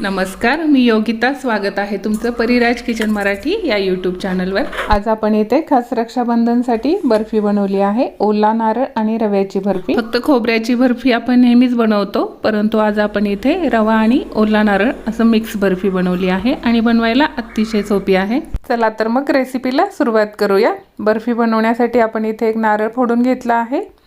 नमस्कार मी योगिता. स्वागत आहे तुमचं परिराज किचन मराठी या यूट्यूब चॅनलवर आज आपण इथे खास रक्षाबंधनसाठी बर्फी बनवली आहे. ओला नारळ आणि रव्याची बर्फी. फक्त खोबऱ्याची बर्फी आपण नेहमीच बनवतो परंतु आज आपण इथे रवा आणि ओला नारळ असं मिक्स बर्फी बनवली आहे आणि बनवायला अतिशय सोपी आहे. चला तर मग रेसिपीला सुरुवात करूया. बर्फी बनवण्यासाठी आपण इथे एक नारळ फोडून घेतला आहे.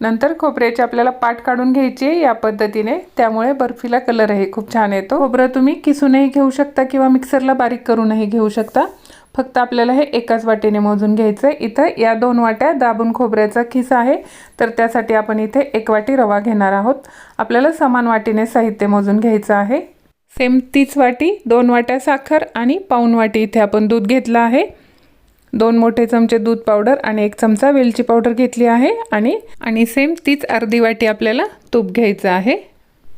नंतर खोबऱ्याची आपल्याला पाट काढून घ्यायची आहे या पद्धतीने. त्यामुळे बर्फीला कलरही खूप छान येतो. खोबरं तुम्ही किसूनही घेऊ शकता किंवा मिक्सरला बारीक करूनही घेऊ शकता. फक्त आपल्याला हे एकाच वाटीने मोजून घ्यायचं आहे इथं या दोन वाट्या दाबून खोबऱ्याचा खिस आहे तर त्यासाठी आपण इथे एक वाटी रवा घेणार आहोत. आपल्याला समान वाटीने साहित्य मोजून घ्यायचं आहे. सेम तीच वाटी दोन वाट्या साखर आणि पाऊन वाटी इथे आपण दूध घेतलं आहे. दोन मोठे चमचे दूध पावडर आणि एक चमचा वेलची पावडर घेतली आहे आणि आणि सेम तीच अर्धी वाटी आपल्याला तूप घ्यायचं आहे.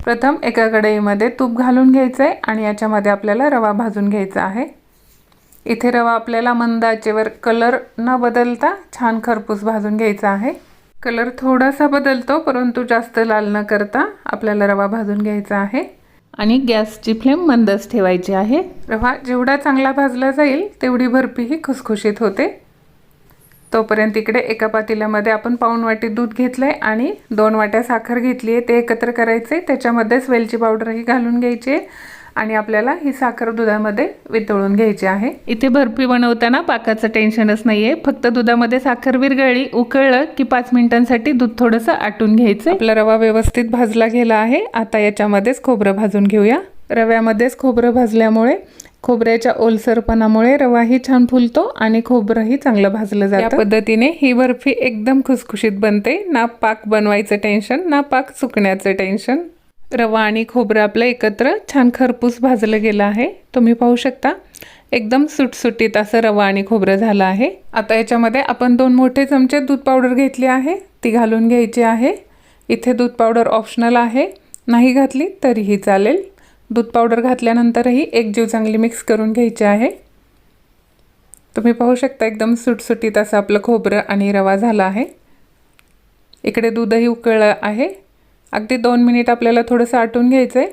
प्रथम एका कढईमध्ये तूप घालून घ्यायचं आहे आणि याच्यामध्ये आपल्याला रवा भाजून घ्यायचा आहे. इथे रवा आपल्याला मंदाचेवर कलर न बदलता छान खरपूस भाजून घ्यायचा आहे. कलर थोडासा बदलतो परंतु जास्त लाल न करता आपल्याला रवा भाजून घ्यायचा आहे. आणि गॅसची फ्लेम मंदच ठेवायची आहे. रवा जेवढा चांगला भाजला जाईल तेवढी बर्फी ही खुसखुशीत होते. तोपर्यंत इकडे एका पातेल्यामध्ये आपण पाऊण वाटी दूध घेतलं आहे आणि दोन वाट्या साखर घेतली आहे ते एकत्र करायचे त्याच्यामध्येच वेलची पावडरही घालून घ्यायची आहे. आणि आपल्याला ही साखर दुधामध्ये वितळून घ्यायची आहे. इथे बर्फी बनवताना पाकाचं टेन्शनच नाही आहे फक्त दुधामध्ये साखर विरघळली उकळलं की पाच मिनिटांसाठी दूध थोडंसं आटून घ्यायचं आपला रवा व्यवस्थित भाजला गेला आहे. आता याच्यामध्येच खोबरं भाजून घेऊया. रव्यामध्येच खोबरं भाजल्यामुळे खोबऱ्याच्या ओलसरपणामुळे रवाही छान फुलतो आणि खोबरंही चांगलं भाजलं जातं. या पद्धतीने ही बर्फी एकदम खुसखुशीत बनते. ना पाक बनवायचं टेन्शन ना पाक सुकण्याचं टेन्शन. रवा आणि खोबरं आपलं एकत्र छान खरपूस भाजलं गेलं आहे. तुम्ही पाहू शकता एकदम सुटसुटीत असं रवा आणि खोबरं झालं आहे. आता याच्यामध्ये आपण दोन मोठे चमचे दूध पावडर घेतली आहे ती घालून घ्यायची आहे. इथे दूध पावडर ऑप्शनल आहे नाही घातली तरीही चालेल. दूध पावडर घातल्यानंतरही एक जीव चांगली मिक्स करून घ्यायची आहे. तुम्ही पाहू शकता एकदम सुटसुटीत असं आपलं खोबरं आणि रवा झाला आहे. इकडे दूधही उकळलं आहे. अगदी दोन मिनिट आपल्याला थोडंसं आटून घ्यायचं आहे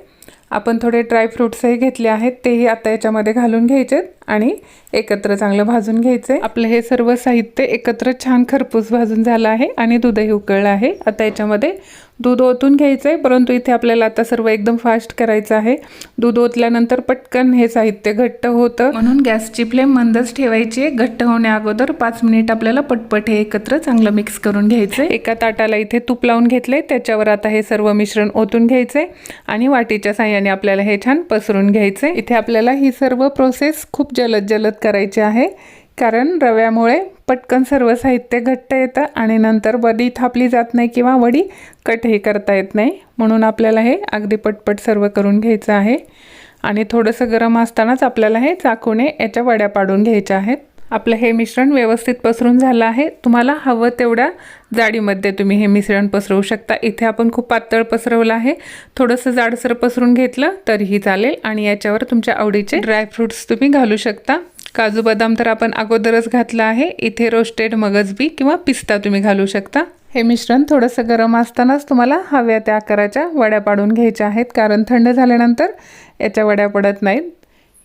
आपण थोडे ड्रायफ्रूट्सही घेतले आहेत तेही आता याच्यामध्ये घालून घ्यायचे आणि एकत्र चांगलं भाजून घ्यायचं आहे आपलं हे सर्व साहित्य एकत्र छान खरपूस भाजून झालं आहे आणि दूधही उकळलं आहे. आता याच्यामध्ये दूध ओतून घ्यायचं आहे परंतु इथे आपल्याला आता सर्व एकदम फास्ट करायचं आहे. दूध ओतल्यानंतर पटकन हे साहित्य घट्ट होतं. म्हणून गॅसची फ्लेम मंदच ठेवायची आहे. घट्ट होण्या अगोदर पाच मिनिट आपल्याला पटपट हे एकत्र चांगलं मिक्स करून घ्यायचं आहे एका ताटाला इथे तूप लावून घेतलंय. त्याच्यावर आता हे सर्व मिश्रण ओतून घ्यायचंय. आणि वाटीच्या साह्याने आपल्याला हे छान पसरून घ्यायचंय. इथे आपल्याला ही सर्व प्रोसेस खूप जलद जलद करायची आहे. कारण रव्यामुळे पटकन सर्व साहित्य घट्ट येतं आणि नंतर वडी थापली जात नाही किंवा वडी कटही करता येत नाही. म्हणून आपल्याला हे अगदी पटपट सर्व करून घ्यायचं आहे. आणि थोडंसं गरम असतानाच आपल्याला हे चाकूने याच्या वड्या पाडून घ्यायच्या आहेत. आपलं हे मिश्रण व्यवस्थित पसरून झालं आहे. तुम्हाला हवं तेवढ्या जाडीमध्ये तुम्ही हे मिश्रण पसरवू शकता. इथे आपण खूप पातळ पसरवलं आहे. थोडंसं जाडसर पसरून घेतलं तरीही चालेल आणि याच्यावर तुमच्या आवडीचे ड्रायफ्रूट्स तुम्ही घालू शकता. काजू बदाम तर आपण अगोदरच घातलं आहे. इथे रोस्टेड मगजबी किंवा पिस्ता तुम्ही घालू शकता. हे मिश्रण थोडंसं गरम असतानाच तुम्हाला हव्या त्या आकाराच्या वड्या पाडून घ्यायच्या आहेत. कारण थंड झाल्यानंतर याच्या वड्या पडत नाहीत.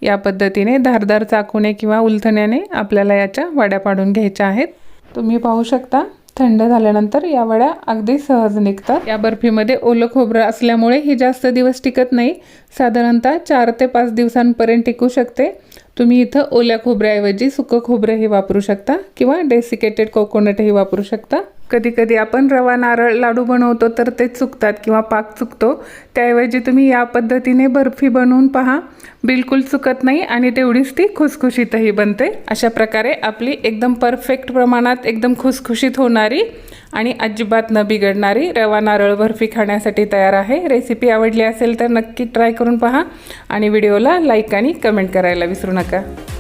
या पद्धतीने धारदार चाकूने किंवा उलथण्याने आपल्याला याच्या वड्या पाडून घ्यायच्या आहेत. तुम्ही पाहू शकता थंड झाल्यानंतर या वड्या अगदी सहज निघतात. या बर्फीमध्ये ओलं खोबरं असल्यामुळे ही जास्त दिवस टिकत नाही. साधारणतः चार ते पाच दिवसांपर्यंत टिकू शकते. तुम्ही इथं ओल्या खोबऱ्याऐवजी सुकं खोबरंही वापरू शकता किंवा डेसिकेटेड कोकोनटही वापरू शकता. कधी कधी आपण रवा नारळ लाडू बनवतो तर ते चुकतात किंवा पाक चुकतो. त्याऐवजी तुम्ही या पद्धतीने बर्फी बनवून पहा. बिलकुल चुकत नाही आणि तेवढीच ती खुसखुशीतही बनते. अशा प्रकारे आपली एकदम परफेक्ट प्रमाणात एकदम खुसखुशीत होणारी आणि अजिबात न बिघडणारी रवा नारळ बर्फी खाण्यासाठी तयार आहे. रेसिपी आवडली असेल तर नक्की ट्राय करून पहा आणि व्हिडिओला लाईक आणि कमेंट करायला विसरू नका. Пока-пока.